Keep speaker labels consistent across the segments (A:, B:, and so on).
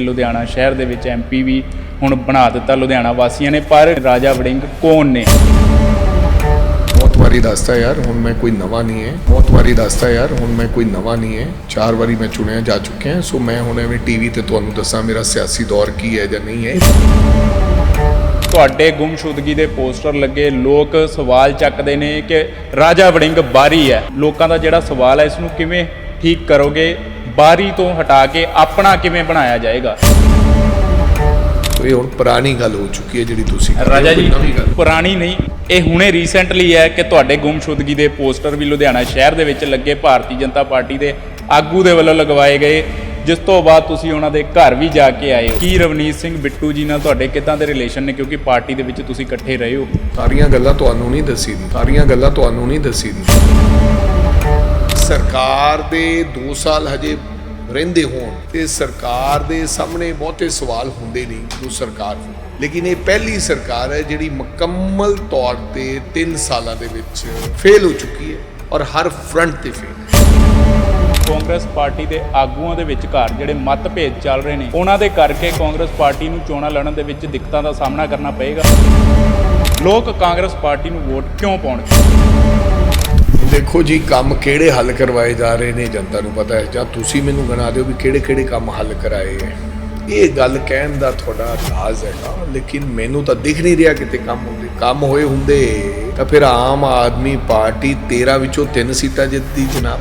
A: ਲੁਧਿਆਣਾ ਸ਼ਹਿਰ ਦੇ ਵਿੱਚ ਐਮਪੀ ਵੀ ਹੁਣ ਬਣਾ ਦਿੱਤਾ ਲੁਧਿਆਣਾ ਵਾਸੀਆਂ ਨੇ ਪਰ ਰਾਜਾ ਵੜਿੰਗ ਕੌਣ ਨੇ?
B: ਬਹੁਤ ਵਾਰੀ ਦੱਸਤਾ ਯਾਰ ਹੁਣ ਮੈਂ ਕੋਈ ਨਵਾਂ ਨਹੀਂ ਹੈ। ਬਹੁਤ ਵਾਰੀ ਦੱਸਤਾ ਯਾਰ ਹੁਣ ਮੈਂ ਕੋਈ ਨਵਾਂ ਨਹੀਂ ਹੈ। ਚਾਰ ਵਾਰੀ ਮੈਂ ਚੁਣਿਆ ਜਾ ਚੁੱਕਿਆ ਸੋ ਮੈਂ ਹੁਣ ਐਵੇਂ ਟੀਵੀ ਤੇ ਤੁਹਾਨੂੰ ਦੱਸਾਂ ਮੇਰਾ ਸਿਆਸੀ ਦੌਰ ਕੀ ਹੈ ਜਾਂ ਨਹੀਂ ਹੈ।
A: ਤੁਹਾਡੇ ਗੁੰਮਸ਼ੁਦਗੀ ਦੇ ਪੋਸਟਰ ਲੱਗੇ ਲੋਕ ਸਵਾਲ ਚੱਕਦੇ ਨੇ ਕਿ ਰਾਜਾ ਵੜਿੰਗ ਬਾਰੀ ਹੈ। ਲੋਕਾਂ ਦਾ ਜਿਹੜਾ ਸਵਾਲ ਹੈ ਇਸ ਨੂੰ ਕਿਵੇਂ ਠੀਕ ਕਰੋਗੇ? ਬਾਰੀ ਤੋਂ ਹਟਾ ਕੇ ਆਪਣਾ ਕਿਵੇਂ ਬਣਾਇਆ ਜਾਏਗਾ?
B: ਇਹ ਹੁਣ ਪੁਰਾਣੀ ਗੱਲ ਹੋ ਚੁੱਕੀ ਹੈ ਜਿਹੜੀ ਤੁਸੀਂ ਕਰ ਰਹੇ ਹੋ,
A: ਰਾਜਾ
B: ਕੋਈ
A: ਜੀ
B: ਨਵੀਂ ਗੱਲ।
A: ਪੁਰਾਣੀ ਨਹੀਂ ਇਹ ਹੁਣੇ ਰੀਸੈਂਟਲੀ ਹੈ ਕਿ ਤੁਹਾਡੇ ਗੁੰਮਸ਼ੁਦਗੀ ਦੇ ਪੋਸਟਰ ਵੀ ਲੁਧਿਆਣਾ ਸ਼ਹਿਰ ਦੇ ਵਿੱਚ ਲੱਗੇ ਭਾਰਤੀ ਜਨਤਾ ਪਾਰਟੀ ਦੇ ਆਗੂ ਦੇ ਵੱਲੋਂ ਲਗਵਾਏ ਗਏ। ਜਿਸ ਤੋਂ ਬਾਅਦ ਤੁਸੀਂ ਉਹਨਾਂ ਦੇ ਘਰ ਵੀ ਜਾ ਕੇ ਆਏ ਹੋ। ਕੀ ਰਵਨੀਤ ਸਿੰਘ ਬਿੱਟੂ ਜੀ ਨਾਲ ਤੁਹਾਡੇ ਕਿੱਦਾਂ ਦੇ ਰਿਲੇਸ਼ਨ ਨੇ? ਕਿਉਂਕਿ ਪਾਰਟੀ ਦੇ ਵਿੱਚ ਤੁਸੀਂ ਇਕੱਠੇ ਰਹੇ ਹੋ।
B: ਸਾਰੀਆਂ ਗੱਲਾਂ ਤੁਹਾਨੂੰ ਨਹੀਂ ਦੱਸੀ ਦੀ ਸਾਰੀਆਂ ਗੱਲਾਂ ਤੁਹਾਨੂੰ ਨਹੀਂ ਦੱਸੀ ਦੀ ਸਰਕਾਰ ਦੇ 2 ਸਾਲ ਹਜੇ ਰਹਿੰਦੇ ਹੋਣ ਤੇ ਸਰਕਾਰ ਦੇ ਸਾਹਮਣੇ ਬਹੁਤੇ ਸਵਾਲ ਹੁੰਦੇ ਨਹੀਂ ਜੋ ਸਰਕਾਰ ਨੂੰ। ਲੇਕਿਨ ਇਹ ਪਹਿਲੀ ਸਰਕਾਰ ਹੈ ਜਿਹੜੀ ਮੁਕੰਮਲ ਤੌਰ ਤੇ 3 ਸਾਲਾਂ ਦੇ ਵਿੱਚ ਫੇਲ ਹੋ ਚੁੱਕੀ ਹੈ ਔਰ ਹਰ ਫਰੰਟ ਤੇ ਫੇਲ
A: ਕਾਂਗਰਸ ਪਾਰਟੀ ਦੇ ਆਗੂਆਂ ਦੇ ਵਿਚਕਾਰ ਜਿਹੜੇ ਮਤਭੇਦ ਚੱਲ ਰਹੇ ਨੇ, ਉਹਨਾਂ ਦੇ ਕਰਕੇ ਕਾਂਗਰਸ ਪਾਰਟੀ ਨੂੰ ਚੋਣਾਂ ਲੜਨ ਦੇ ਵਿੱਚ ਦਿੱਕਤਾਂ ਦਾ ਸਾਹਮਣਾ ਕਰਨਾ ਪਏਗਾ। ਲੋਕ ਕਾਂਗਰਸ ਪਾਰਟੀ ਨੂੰ ਵੋਟ ਕਿਉਂ ਪਾਉਣਗੇ?
B: ਦੇਖੋ ਜੀ, ਕੰਮ ਕਿਹੜੇ ਹੱਲ ਕਰਵਾਏ ਜਾ ਰਹੇ ਨੇ ਜਨਤਾ ਨੂੰ ਪਤਾ ਹੈ। ਜਾਂ ਤੁਸੀਂ ਮੈਨੂੰ ਗਣਾ ਦਿਓ ਵੀ ਕਿਹੜੇ ਕਿਹੜੇ ਕੰਮ ਹੱਲ ਕਰਾਏ ਹੈ। ਇਹ ਗੱਲ ਕਹਿਣ ਦਾ ਤੁਹਾਡਾ ਅੰਦਾਜ਼ ਹੈਗਾ ਲੇਕਿਨ ਮੈਨੂੰ ਤਾਂ ਦਿਖ ਨਹੀਂ ਰਿਹਾ ਕਿਤੇ ਕੰਮ ਹੁੰਦੇ। ਕੰਮ ਹੋਏ ਹੁੰਦੇ ਤਾਂ ਫਿਰ ਆਮ ਆਦਮੀ ਪਾਰਟੀ 13 ਵਿੱਚੋਂ 3 ਸੀਟਾਂ ਜਿੱਤਦੀ ਜਨਾਬ।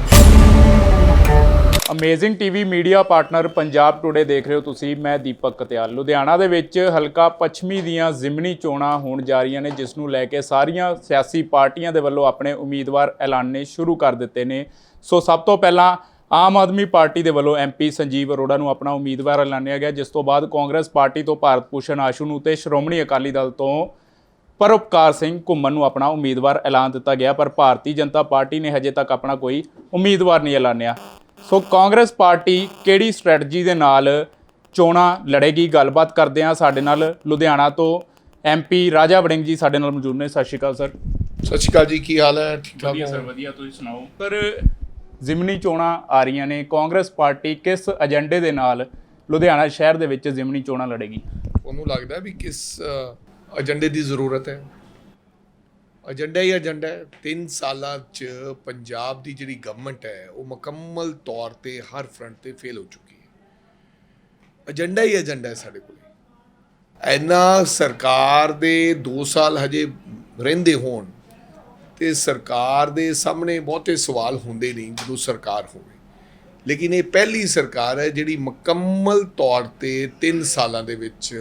A: Amazing TV media partner Punjab today ਦੇਖ ਰਹੇ ਹੋ ਤੁਸੀਂ। ਮੈਂ ਦੀਪਕ ਕਤਿਆਲ। ਲੁਧਿਆਣਾ ਦੇ ਵਿੱਚ ਹਲਕਾ ਪੱਛਮੀ ਦੀਆਂ ਜ਼ਿਮਨੀ ਚੋਣਾਂ ਹੋਣ ਜਾ ਰਹੀਆਂ ਨੇ, ਜਿਸ ਨੂੰ ਲੈ ਕੇ ਸਾਰੀਆਂ ਸਿਆਸੀ ਪਾਰਟੀਆਂ ਦੇ ਵੱਲੋਂ ਆਪਣੇ ਉਮੀਦਵਾਰ ਐਲਾਨਣੇ ਸ਼ੁਰੂ ਕਰ ਦਿੱਤੇ ਨੇ। ਸੋ ਸਭ ਤੋਂ ਪਹਿਲਾਂ ਆਮ ਆਦਮੀ ਪਾਰਟੀ ਦੇ ਵੱਲੋਂ ਐਮਪੀ ਸੰਜੀਵ ਅਰੋੜਾ ਨੂੰ ਆਪਣਾ ਉਮੀਦਵਾਰ ਐਲਾਨਿਆ ਗਿਆ, ਜਿਸ ਤੋਂ ਬਾਅਦ ਕਾਂਗਰਸ ਪਾਰਟੀ ਤੋਂ ਭਾਰਤ ਭੂਸ਼ਣ ਆਸ਼ੂ ਨੂੰ ਤੇ ਸ਼੍ਰੋਮਣੀ ਅਕਾਲੀ ਦਲ ਤੋਂ ਪਰਉਪਕਾਰ ਸਿੰਘ ਘੁੰਮਣ ਨੂੰ ਆਪਣਾ ਉਮੀਦਵਾਰ ਐਲਾਨ ਦਿੱਤਾ ਗਿਆ। ਪਰ ਭਾਰਤੀ ਜਨਤਾ ਪਾਰਟੀ ਨੇ ਹਜੇ ਤੱਕ ਆਪਣਾ ਕੋਈ ਉਮੀਦਵਾਰ ਨਹੀਂ ਐਲਾਨਿਆ। ਸੋ ਕਾਂਗਰਸ ਪਾਰਟੀ ਕਿਹੜੀ ਸਟ੍ਰੈਟਜੀ ਦੇ ਨਾਲ ਚੋਣਾਂ ਲੜੇਗੀ? ਗੱਲਬਾਤ ਕਰਦੇ ਹਾਂ ਸਾਡੇ ਨਾਲ ਲੁਧਿਆਣਾ ਤੋਂ ਐਮਪੀ ਰਾਜਾ ਵੜਿੰਗ ਜੀ ਸਾਡੇ ਨਾਲ ਮੌਜੂਦ ਨੇ। ਸਤਿ ਸ਼੍ਰੀ ਅਕਾਲ ਸਰ।
B: ਸਤਿ ਸ਼੍ਰੀ ਅਕਾਲ ਜੀ ਕੀ ਹਾਲ ਹੈ? ਠੀਕ ਠਾਕ
A: ਵਧੀਆ
B: ਹੋ?
A: ਸਰ ਵਧੀਆ ਤੁਸੀਂ ਸੁਣਾਓ? ਪਰ ਜ਼ਿਮਨੀ ਚੋਣਾਂ ਆ ਰਹੀਆਂ ਨੇ। ਕਾਂਗਰਸ ਪਾਰਟੀ ਕਿਸ ਏਜੰਡੇ ਦੇ ਨਾਲ ਲੁਧਿਆਣਾ ਸ਼ਹਿਰ ਦੇ ਵਿੱਚ ਜ਼ਿਮਨੀ ਚੋਣਾਂ ਲੜੇਗੀ?
B: ਉਹਨੂੰ ਲੱਗਦਾ ਵੀ ਕਿਸ ਏਜੰਡੇ ਦੀ ਜ਼ਰੂਰਤ ਹੈ। ਏਜੰਡਾ ਹੀ ਏਜੰਡਾ ਹੈ। 3 ਸਾਲਾਂ ਚ ਪੰਜਾਬ ਦੀ ਜਿਹੜੀ ਗਵਰਨਮੈਂਟ ਹੈ, ਉਹ ਮੁਕੰਮਲ ਤੌਰ ਤੇ ਹਰ ਫਰੰਟ ਤੇ ਫੇਲ ਹੋ ਚੁੱਕੀ ਹੈ। ਏਜੰਡਾ ਹੀ ਏਜੰਡਾ ਹੈ ਸਾਡੇ ਕੋਲ। ਐਨਾ ਸਰਕਾਰ ਦੇ 2 ਸਾਲ ਹਜੇ ਰਹਿੰਦੇ ਹੋਣ ਤੇ ਸਰਕਾਰ ਦੇ ਸਾਹਮਣੇ ਬਹੁਤੇ ਸਵਾਲ ਹੁੰਦੇ ਨਹੀਂ ਜਦੋਂ ਸਰਕਾਰ ਹੋਵੇ। ਲੇਕਿਨ ਇਹ ਪਹਿਲੀ ਸਰਕਾਰ ਹੈ ਜਿਹੜੀ ਮੁਕੰਮਲ ਤੌਰ ਤੇ 3 ਸਾਲਾਂ ਦੇ ਵਿੱਚ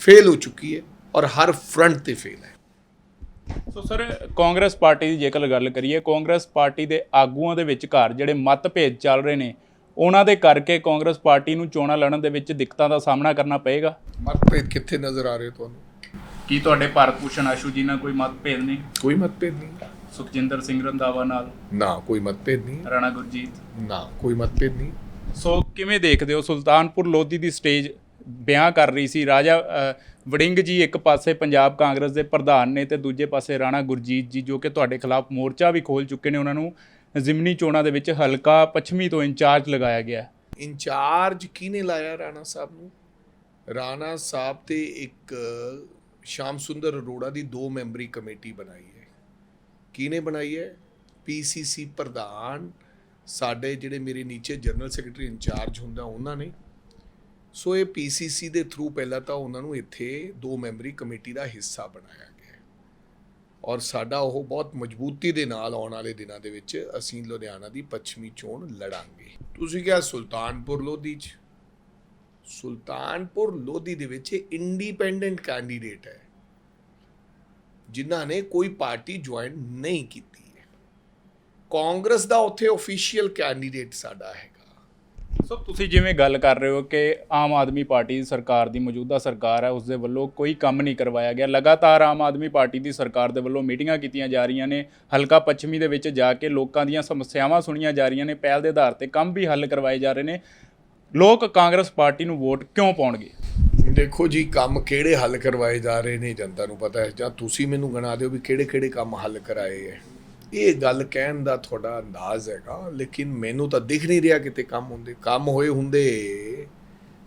B: ਫੇਲ ਹੋ ਚੁੱਕੀ ਹੈ ਔਰ ਹਰ ਫਰੰਟ ਤੇ ਫੇਲ ਹੈ।
A: ਸੋ ਸਰ ਕਾਂਗਰਸ ਪਾਰਟੀ ਦੀ ਜੇਕਰ ਗੱਲ ਕਰੀਏ ਕਾਂਗਰਸ ਪਾਰਟੀ ਦੇ ਆਗੂਆਂ ਦੇ ਵਿਚਕਾਰ ਜਿਹੜੇ ਮਤਭੇਦ ਚੱਲ ਰਹੇ ਨੇ ਉਹਨਾਂ ਦੇ ਕਰਕੇ ਕਾਂਗਰਸ ਪਾਰਟੀ ਨੂੰ ਚੋਣਾਂ ਲੜਨ ਦੇ ਵਿੱਚ ਦਿੱਕਤਾਂ ਦਾ ਸਾਹਮਣਾ ਕਰਨਾ ਪਏਗਾ?
B: ਮਤਭੇਦ ਕਿੱਥੇ ਨਜ਼ਰ ਆ ਰਹੇ ਤੁਹਾਨੂੰ?
A: ਕੀ ਤੁਹਾਡੇ ਭਾਰਤ ਭੂਸ਼ਣ ਆਸ਼ੂ ਜੀ ਨਾਲ ਕੋਈ ਮਤਭੇਦ ਨਹੀਂ
B: ਕੋਈ ਮਤਭੇਦ ਨਹੀਂ।
A: ਸੁਖਜਿੰਦਰ ਸਿੰਘ ਰੰਧਾਵਾ ਨਾਲ?
B: ਨਾ ਕੋਈ ਮਤਭੇਦ ਨਹੀਂ।
A: ਰਾਣਾ ਗੁਰਜੀਤ?
B: ਨਾ ਕੋਈ ਮਤਭੇਦ ਨਹੀਂ।
A: ਸੋ ਕਿਵੇਂ ਦੇਖਦੇ ਹੋ ਸੁਲਤਾਨਪੁਰ ਲੋਧੀ ਦੀ ਸਟੇਜ ਵਿਆਹ ਕਰ ਰਹੀ ਸੀ, ਰਾਜਾ ਵੜਿੰਗ ਜੀ ਇੱਕ ਪਾਸੇ ਪੰਜਾਬ ਕਾਂਗਰਸ ਦੇ ਪ੍ਰਧਾਨ ਨੇ ਤੇ ਦੂਜੇ ਪਾਸੇ ਰਾਣਾ ਗੁਰਜੀਤ ਜੀ, ਜੋ ਕਿ ਤੁਹਾਡੇ ਖਿਲਾਫ ਮੋਰਚਾ ਵੀ ਖੋਲ ਚੁੱਕੇ ਨੇ, ਉਹਨਾਂ ਨੂੰ ਜ਼ਿਮਨੀ ਚੋਣਾਂ ਦੇ ਵਿੱਚ ਹਲਕਾ ਪੱਛਮੀ ਤੋਂ ਇੰਚਾਰਜ ਲਗਾਇਆ ਗਿਆ।
B: ਇੰਚਾਰਜ ਕਿਹਨੇ ਲਾਇਆ ਰਾਣਾ ਸਾਹਿਬ ਨੂੰ? ਰਾਣਾ ਸਾਹਿਬ ਤੇ ਇੱਕ ਸ਼ਾਮ ਸੁੰਦਰ ਅਰੋੜਾ ਦੀ ਦੋ ਮੈਂਬਰੀ ਕਮੇਟੀ ਬਣਾਈ ਹੈ। ਕਿਹਨੇ ਬਣਾਈ ਹੈ? ਪੀਸੀਸੀ ਪ੍ਰਧਾਨ, ਸਾਡੇ ਜਿਹੜੇ ਮੇਰੇ ਨੀਚੇ ਜਨਰਲ ਸੈਕਟਰੀ ਇੰਚਾਰਜ ਹੁੰਦਾ, ਉਹਨਾਂ ਨੇ ਸੋ ਇਹ ਪੀਸੀਸੀ ਦੇ ਥਰੂ ਪਹਿਲਾਂ ਤਾਂ ਉਹਨਾਂ ਨੂੰ ਇੱਥੇ ਦੋ ਮੈਂਬਰੀ ਕਮੇਟੀ ਦਾ ਹਿੱਸਾ ਬਣਾਇਆ ਗਿਆ ਔਰ ਸਾਡਾ ਉਹ ਬਹੁਤ ਮਜ਼ਬੂਤੀ ਦੇ ਨਾਲ ਆਉਣ ਵਾਲੇ ਦਿਨਾਂ ਦੇ ਵਿੱਚ ਅਸੀਂ ਲੁਧਿਆਣਾ ਦੀ ਪੱਛਮੀ ਚੋਣ ਲੜਾਂਗੇ। ਤੁਸੀਂ ਕਿਹਾ ਸੁਲਤਾਨਪੁਰ ਲੋਧੀ ਚ। ਸੁਲਤਾਨਪੁਰ ਲੋਧੀ ਦੇ ਵਿੱਚ ਇੰਡੀਪੈਂਡੈਂਟ ਕੈਂਡੀਡੇਟ ਹੈ। ਜਿਨ੍ਹਾਂ ਨੇ ਕੋਈ ਪਾਰਟੀ ਜੁਆਇਨ ਨਹੀਂ ਕੀਤੀ ਹੈ। ਕਾਂਗਰਸ ਦਾ ਉੱਥੇ ਅਫੀਸ਼ੀਅਲ ਕੈਂਡੀਡੇਟ ਸਾਡਾ ਹੈਗਾ।
A: ਸੋ ਤੁਸੀਂ ਜਿਵੇਂ ਗੱਲ ਕਰ ਰਹੇ ਹੋ ਕਿ ਆਮ ਆਦਮੀ ਪਾਰਟੀ ਦੀ ਸਰਕਾਰ ਦੀ ਮੌਜੂਦਾ ਸਰਕਾਰ ਹੈ ਉਸ ਦੇ ਵੱਲੋਂ ਕੋਈ ਕੰਮ ਨਹੀਂ ਕਰਵਾਇਆ ਗਿਆ। ਲਗਾਤਾਰ ਆਮ ਆਦਮੀ ਪਾਰਟੀ ਦੀ ਸਰਕਾਰ ਦੇ ਵੱਲੋਂ ਮੀਟਿੰਗਾਂ ਕੀਤੀਆਂ ਜਾ ਰਹੀਆਂ ਨੇ। ਹਲਕਾ ਪੱਛਮੀ ਦੇ ਵਿੱਚ ਜਾ ਕੇ ਲੋਕਾਂ ਦੀਆਂ ਸਮੱਸਿਆਵਾਂ ਸੁਣੀਆਂ ਜਾ ਰਹੀਆਂ ਨੇ। ਪਹਿਲ ਦੇ ਆਧਾਰ ਤੇ ਕੰਮ ਵੀ ਹੱਲ ਕਰਵਾਏ ਜਾ ਰਹੇ ਨੇ। ਲੋਕ ਕਾਂਗਰਸ ਪਾਰਟੀ ਨੂੰ ਵੋਟ ਕਿਉਂ ਪਾਉਣਗੇ?
B: ਦੇਖੋ ਜੀ, ਕੰਮ ਕਿਹੜੇ ਹੱਲ ਕਰਵਾਏ ਜਾ ਰਹੇ ਨੇ ਜਨਤਾ ਨੂੰ ਪਤਾ ਹੈ? ਜਾਂ ਤੁਸੀਂ ਮੈਨੂੰ ਗਣਾ ਦਿਓ ਵੀ ਕਿਹੜੇ ਕਿਹੜੇ ਕੰਮ ਹੱਲ ਕਰਾਏ ਹੈ? ਇਹ ਗੱਲ ਕਹਿਣ ਦਾ ਤੁਹਾਡਾ ਅੰਦਾਜ਼ ਹੈਗਾ, ਲੇਕਿਨ ਮੈਨੂੰ ਤਾਂ ਦਿਖ ਨਹੀਂ ਰਿਹਾ ਕਿਤੇ ਕੰਮ ਹੁੰਦੇ, ਕੰਮ ਹੋਏ ਹੁੰਦੇ।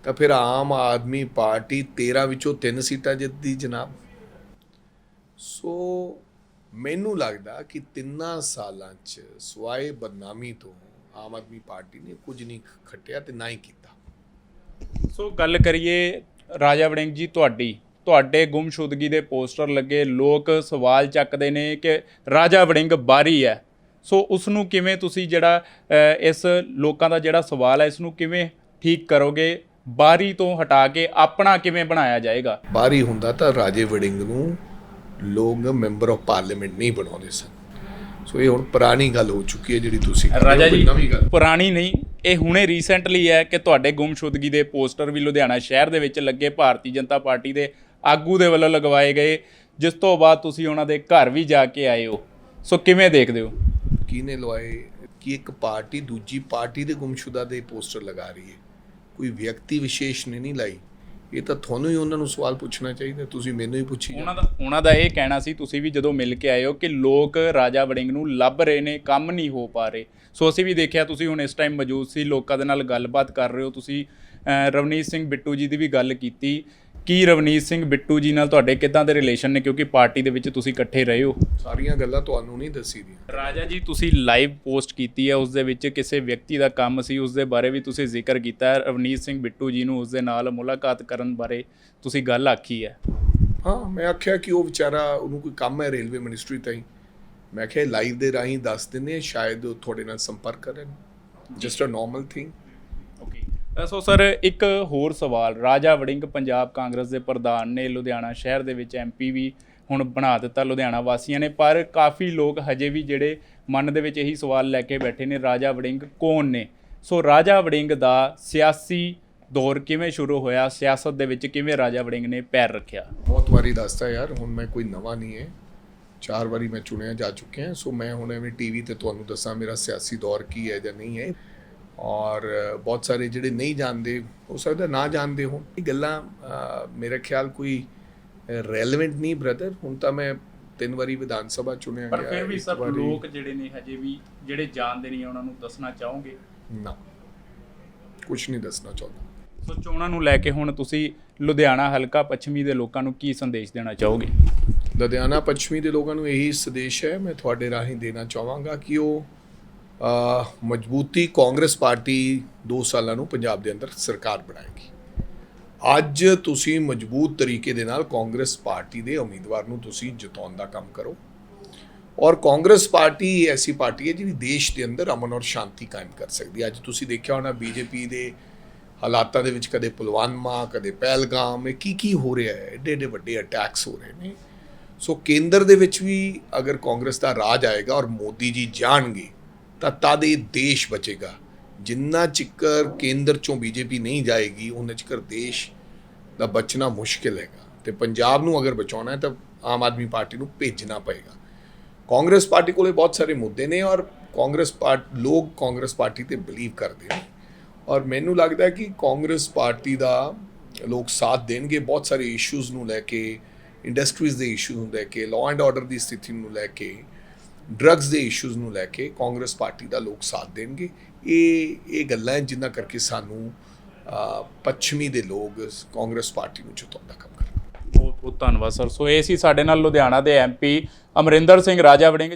B: ਤਾਂ ਫਿਰ ਆਮ ਆਦਮੀ ਪਾਰਟੀ 13 ਵਿੱਚੋਂ 3 ਸੀਟਾਂ ਜਿੱਤਦੀ ਜਨਾਬ। ਸੋ ਮੈਨੂੰ ਲੱਗਦਾ ਕਿ ਤਿੰਨਾਂ ਸਾਲਾਂ 'ਚ ਸਵਾਏ ਬਦਨਾਮੀ ਤੋਂ ਆਮ ਆਦਮੀ ਪਾਰਟੀ ਨੇ ਕੁਝ ਨਹੀਂ ਖੱਟਿਆ ਤੇ ਨਾ ਹੀ ਕੀਤਾ।
A: ਸੋ ਗੱਲ ਕਰੀਏ ਰਾਜਾ ਵੜਿੰਗ ਜੀ ਤੁਹਾਡੀ। ਤੁਹਾਡੇ ਗੁੰਮਸ਼ੁਦਗੀ ਦੇ ਪੋਸਟਰ ਲੱਗੇ ਲੋਕ ਸਵਾਲ ਚੱਕਦੇ ਨੇ ਕਿ ਰਾਜਾ ਵੜਿੰਗ ਬਾਰੀ ਹੈ। ਸੋ ਉਸ ਨੂੰ ਕਿਵੇਂ ਤੁਸੀਂ ਜਿਹੜਾ ਇਸ ਲੋਕਾਂ ਦਾ ਜਿਹੜਾ ਸਵਾਲ ਹੈ ਇਸ ਨੂੰ ਕਿਵੇਂ ਠੀਕ ਕਰੋਗੇ? ਬਾਰੀ ਤੋਂ ਹਟਾ ਕੇ ਆਪਣਾ ਕਿਵੇਂ ਬਣਾਇਆ ਜਾਏਗਾ?
B: ਬਾਹਰੀ ਹੁੰਦਾ ਤਾਂ ਰਾਜੇ ਵੜਿੰਗ ਨੂੰ ਲੋਕ ਮੈਂਬਰ ਆਫ ਪਾਰਲੀਮੈਂਟ ਨਹੀਂ ਬਣਾਉਂਦੇ ਸਨ। ਸੋ ਇਹ ਹੁਣ ਪੁਰਾਣੀ ਗੱਲ ਹੋ ਚੁੱਕੀ ਹੈ ਜਿਹੜੀ ਤੁਸੀਂ
A: ਰਾਜਾ ਜੀ ਪੁਰਾਣੀ ਨਹੀਂ ਇਹ ਹੁਣੇ ਰੀਸੈਂਟਲੀ ਹੈ ਕਿ ਤੁਹਾਡੇ ਗੁੰਮਸ਼ੁਦਗੀ ਦੇ ਪੋਸਟਰ ਵੀ ਲੁਧਿਆਣਾ ਸ਼ਹਿਰ ਦੇ ਵਿੱਚ ਲੱਗੇ ਭਾਰਤੀ ਜਨਤਾ ਪਾਰਟੀ ਦੇ ਆਗੂ ਦੇ ਵੱਲੋਂ ਲਗਵਾਏ ਗਏ ਜਿਸ ਤੋਂ ਬਾਅਦ ਤੁਸੀਂ ਉਹਨਾਂ ਦੇ ਘਰ ਵੀ ਜਾ ਕੇ ਆਏ ਹੋ। ਸੋ ਕਿਵੇਂ ਦੇਖਦੇ ਹੋ?
B: ਕਿਹਨੇ ਲਵਾਏ? ਕਿ ਇੱਕ ਪਾਰਟੀ ਦੂਜੀ ਪਾਰਟੀ ਦੇ ਗੁੰਮਸ਼ੁਦਾ ਦੇ ਪੋਸਟਰ ਲਗਾ ਰਹੀ ਹੈ। ਕੋਈ ਵਿਅਕਤੀ ਵਿਸ਼ੇਸ਼ ਨੇ ਨਹੀਂ ਲਾਈ। ਇਹ ਤਾਂ ਤੁਹਾਨੂੰ ਹੀ ਉਹਨਾਂ ਨੂੰ ਸਵਾਲ ਪੁੱਛਣਾ ਚਾਹੀਦਾ ਤੁਸੀਂ ਮੈਨੂੰ ਹੀ ਪੁੱਛੀ ਜਾਓ।
A: ਉਹਨਾਂ ਦਾ ਉਹਨਾਂ ਦਾ ਇਹ ਕਹਿਣਾ ਸੀ ਤੁਸੀਂ ਵੀ ਜਦੋਂ ਮਿਲ ਕੇ ਆਏ ਹੋ ਕਿ ਲੋਕ ਰਾਜਾ ਵੜਿੰਗ ਨੂੰ ਲੱਭ ਰਹੇ ਨੇ ਕੰਮ ਨਹੀਂ ਹੋ ਪਾ ਰਹੇ। ਸੋ ਅਸੀਂ ਵੀ ਦੇਖਿਆ ਤੁਸੀਂ ਹੁਣ ਇਸ ਟਾਈਮ ਮੌਜੂਦ ਸੀ ਲੋਕਾਂ ਦੇ ਨਾਲ ਗੱਲਬਾਤ ਕਰ ਰਹੇ ਹੋ। ਤੁਸੀਂ ਅਹ, ਰਵਨੀਤ ਸਿੰਘ ਬਿੱਟੂ ਜੀ ਦੀ ਵੀ ਗੱਲ ਕੀਤੀ। ਕੀ ਰਵਨੀਤ ਸਿੰਘ ਬਿੱਟੂ ਜੀ ਨਾਲ ਤੁਹਾਡੇ ਕਿੱਦਾਂ ਦੇ ਰਿਲੇਸ਼ਨ ਨੇ? ਕਿਉਂਕਿ ਪਾਰਟੀ ਦੇ ਵਿੱਚ ਤੁਸੀਂ ਇਕੱਠੇ ਰਹੇ ਹੋ।
B: ਸਾਰੀਆਂ ਗੱਲਾਂ ਤੁਹਾਨੂੰ ਨਹੀਂ ਦੱਸੀ ਦੀਆਂ।
A: ਰਾਜਾ ਜੀ ਤੁਸੀਂ ਲਾਈਵ ਪੋਸਟ ਕੀਤੀ ਹੈ ਉਸ ਦੇ ਵਿੱਚ ਕਿਸੇ ਵਿਅਕਤੀ ਦਾ ਕੰਮ ਸੀ ਉਸ ਦੇ ਬਾਰੇ ਵੀ ਤੁਸੀਂ ਜ਼ਿਕਰ ਕੀਤਾ ਹੈ। ਰਵਨੀਤ ਸਿੰਘ ਬਿੱਟੂ ਜੀ ਨੂੰ ਉਸ ਦੇ ਨਾਲ ਮੁਲਾਕਾਤ ਕਰਨ ਬਾਰੇ ਤੁਸੀਂ ਗੱਲ ਆਖੀ ਹੈ।
B: ਹਾਂ ਮੈਂ ਆਖਿਆ ਕਿ ਉਹ ਵਿਚਾਰਾ ਉਹਨੂੰ ਕੋਈ ਕੰਮ ਹੈ ਰੇਲਵੇ ਮਿਨਿਸਟਰੀ ਤਾਈਂ। ਮੈਂ ਕਿਹਾ ਲਾਈਵ ਦੇ ਰਾਹੀਂ ਦੱਸ ਦਿੰਦੇ ਸ਼ਾਇਦ ਉਹ ਤੁਹਾਡੇ ਨਾਲ ਸੰਪਰਕ ਕਰਨ just a normal thing
A: so sir, ਇੱਕ ਹੋਰ ਸਵਾਲ। ਰਾਜਾ ਵੜਿੰਗ ਪੰਜਾਬ ਕਾਂਗਰਸ ਦੇ ਪ੍ਰਧਾਨ ਨੇ ਲੁਧਿਆਣਾ ਸ਼ਹਿਰ ਦੇ ਵਿੱਚ ਐਮਪੀ ਵੀ ਹੁਣ ਬਣਾ ਦਿੱਤਾ ਲੁਧਿਆਣਾ ਵਾਸੀਆਂ ਨੇ। ਪਰ ਕਾਫੀ ਲੋਕ ਹਜੇ ਵੀ ਜਿਹੜੇ ਮਨ ਦੇ ਵਿੱਚ ਇਹੀ ਸਵਾਲ ਲੈ ਕੇ ਬੈਠੇ ਨੇ, ਰਾਜਾ ਵੜਿੰਗ ਕੌਣ ਨੇ? ਸੋ ਰਾਜਾ ਵੜਿੰਗ ਦਾ ਸਿਆਸੀ ਦੌਰ ਕਿਵੇਂ ਸ਼ੁਰੂ ਹੋਇਆ? ਸਿਆਸਤ ਦੇ ਵਿੱਚ ਕਿਵੇਂ ਰਾਜਾ ਵੜਿੰਗ ਨੇ ਪੈਰ ਰੱਖਿਆ?
B: ਬਹੁਤ ਵਾਰੀ ਦੱਸਦਾ ਯਾਰ, ਹੁਣ ਮੈਂ ਕੋਈ ਨਵਾਂ ਨਹੀਂ ਹੈ। ਚਾਰ ਵਾਰੀ ਮੈਂ ਚੁਣਿਆ ਜਾ ਚੁੱਕਿਆ, ਸੋ ਮੈਂ ਹੁਣ ਐਵੇਂ ਟੀਵੀ ਤੇ ਤੁਹਾਨੂੰ ਦੱਸਾਂ ਮੇਰਾ ਸਿਆਸੀ ਦੌਰ ਕੀ ਹੈ ਜਾਂ ਨਹੀਂ ਹੈ। ਔਰ ਬਹੁਤ ਸਾਰੇ ਜਿਹੜੇ ਨਹੀਂ ਜਾਣਦੇ ਹੋ ਸਕਦਾ ਨਾ ਜਾਣਦੇ ਹੋਣ। ਇਹ ਗੱਲਾਂ ਮੇਰਾ ਖਿਆਲ ਕੋਈ ਰੈਲੇਵੈਂਟ ਨਹੀਂ ਬ੍ਰਦਰ ਹੁਣ ਤਾਂ ਮੈਂ ਤਿੰਨ ਵਾਰੀ ਵਿਧਾਨ ਸਭਾ ਚੁਣਿਆ
A: ਪਰ
B: ਗਿਆ,
A: ਫਿਰ ਵੀ
B: ਵਾਰੀ-
A: ਲੋਕ ਜਿਹੜੇ ਨੇ ਹਜੇ ਵੀ ਜਿਹੜੇ ਜਾਣਦੇ ਨਹੀਂ ਉਹਨਾਂ ਨੂੰ ਦੱਸਣਾ ਚਾਹੋਗੇ?
B: ਨਾ। ਕੁਝ ਨਹੀਂ ਦੱਸਣਾ ਚਾਹੁੰਦਾ।
A: ਸੋ ਚੋਣਾਂ ਨੂੰ ਲੈ ਕੇ ਹੁਣ ਤੁਸੀਂ ਲੁਧਿਆਣਾ ਹਲਕਾ ਪੱਛਮੀ ਦੇ ਲੋਕਾਂ ਨੂੰ ਕੀ ਸੰਦੇਸ਼ ਦੇਣਾ ਚਾਹੋਗੇ?
B: ਲੁਧਿਆਣਾ ਪੱਛਮੀ ਦੇ ਲੋਕਾਂ ਨੂੰ ਇਹੀ ਸੰਦੇਸ਼ ਹੈ ਮੈਂ ਤੁਹਾਡੇ ਰਾਹੀਂ ਦੇਣਾ ਚਾਹਾਂਗਾ ਕਿ ਉਹ ਮਜ਼ਬੂਤੀ ਕਾਂਗਰਸ ਪਾਰਟੀ 2 ਸਾਲਾਂ ਨੂੰ ਪੰਜਾਬ ਦੇ ਅੰਦਰ ਸਰਕਾਰ ਬਣਾਏਗੀ। ਅੱਜ ਤੁਸੀਂ ਮਜ਼ਬੂਤ ਤਰੀਕੇ ਦੇ ਨਾਲ ਕਾਂਗਰਸ ਪਾਰਟੀ ਦੇ ਉਮੀਦਵਾਰ ਨੂੰ ਤੁਸੀਂ ਜਿਤਾਉਣ ਦਾ ਕੰਮ ਕਰੋ। ਔਰ ਕਾਂਗਰਸ ਪਾਰਟੀ ਐਸੀ ਪਾਰਟੀ ਹੈ ਜਿਹੜੀ ਦੇਸ਼ ਦੇ ਅੰਦਰ ਅਮਨ ਔਰ ਸ਼ਾਂਤੀ ਕਾਇਮ ਕਰ ਸਕਦੀ ਹੈ। ਅੱਜ ਤੁਸੀਂ ਦੇਖਿਆ ਹੋਣਾ ਬੀਜੇਪੀ ਦੇ ਹਾਲਾਤਾਂ ਦੇ ਵਿੱਚ ਕਦੇ ਪੁਲਵਾਮਾ, ਕਦੇ ਪਹਿਲਗਾਮ, ਇਹ ਕੀ ਕੀ ਹੋ ਰਿਹਾ ਹੈ? ਏਡੇ ਏਡੇ ਵੱਡੇ ਅਟੈਕਸ ਹੋ ਰਹੇ ਨੇ। ਸੋ ਕੇਂਦਰ ਦੇ ਵਿੱਚ ਵੀ ਅਗਰ ਕਾਂਗਰਸ ਦਾ ਰਾਜ ਆਏਗਾ ਔਰ ਮੋਦੀ ਜੀ ਜਾਣਗੇ ਤਾਂ ਤਦ ਇਹ ਦੇਸ਼ ਬਚੇਗਾ। ਜਿੰਨਾ ਚਿਕਰ ਕੇਂਦਰ ਚੋਂ ਬੀਜੇਪੀ ਨਹੀਂ ਜਾਏਗੀ, ਉਹਨਾਂ ਚਿਕਰ ਦੇਸ਼ ਦਾ ਬਚਣਾ ਮੁਸ਼ਕਿਲ ਹੈਗਾ। ਤੇ ਪੰਜਾਬ ਨੂੰ ਅਗਰ ਬਚਾਉਣਾ ਹੈ ਤਾਂ ਆਮ ਆਦਮੀ ਪਾਰਟੀ ਨੂੰ ਭੇਜਣਾ ਪਏਗਾ। ਕਾਂਗਰਸ ਪਾਰਟੀ ਕੋਲੇ ਬਹੁਤ ਸਾਰੇ ਮੁੱਦੇ ਨੇ ਔਰ ਕਾਂਗਰਸ ਪਾਰਟ ਲੋਕ ਕਾਂਗਰਸ ਪਾਰਟੀ ਤੇ ਬਿਲੀਵ ਕਰਦੇ ਨੇ। ਔਰ ਮੈਨੂੰ ਲੱਗਦਾ ਕਿ ਕਾਂਗਰਸ ਪਾਰਟੀ ਦਾ ਲੋਕ ਸਾਥ ਦੇਣਗੇ, ਬਹੁਤ ਸਾਰੇ ਇਸ਼ੂਜ਼ ਨੂੰ ਲੈ ਕੇ ਇੰਡਸਟਰੀਜ਼ ਦੇ ਇਸ਼ੂਜ਼ ਨੂੰ ਲੈ ਕੇ ਲਾਅ ਐਂਡ ਆਰਡਰ ਦੀ ਸਥਿਤੀ ਨੂੰ ਲੈ ਕੇ। ਡਰੱਗਸ ਦੇ ਇਸ਼ੂਜ਼ ਨੂੰ ਲੈ ਕੇ ਕਾਂਗਰਸ ਪਾਰਟੀ ਦਾ ਲੋਕ ਸਾਥ ਦੇਣਗੇ। ਇਹ ਇਹ ਗੱਲਾਂ ਹੈ ਜਿਨ੍ਹਾਂ ਕਰਕੇ ਸਾਨੂੰ ਪੱਛਮੀ ਦੇ ਲੋਕ ਕਾਂਗਰਸ ਪਾਰਟੀ ਨੂੰ ਜਿਤਾਉਣ ਦਾ ਕੰਮ ਕਰਨ
A: ਬਹੁਤ ਬਹੁਤ ਧੰਨਵਾਦ ਸਰ। ਸੋ ਇਹ ਸੀ ਸਾਡੇ ਨਾਲ ਲੁਧਿਆਣਾ ਦੇ ਐਮਪੀ ਅਮਰਿੰਦਰ ਸਿੰਘ ਰਾਜਾ ਵੜਿੰਗ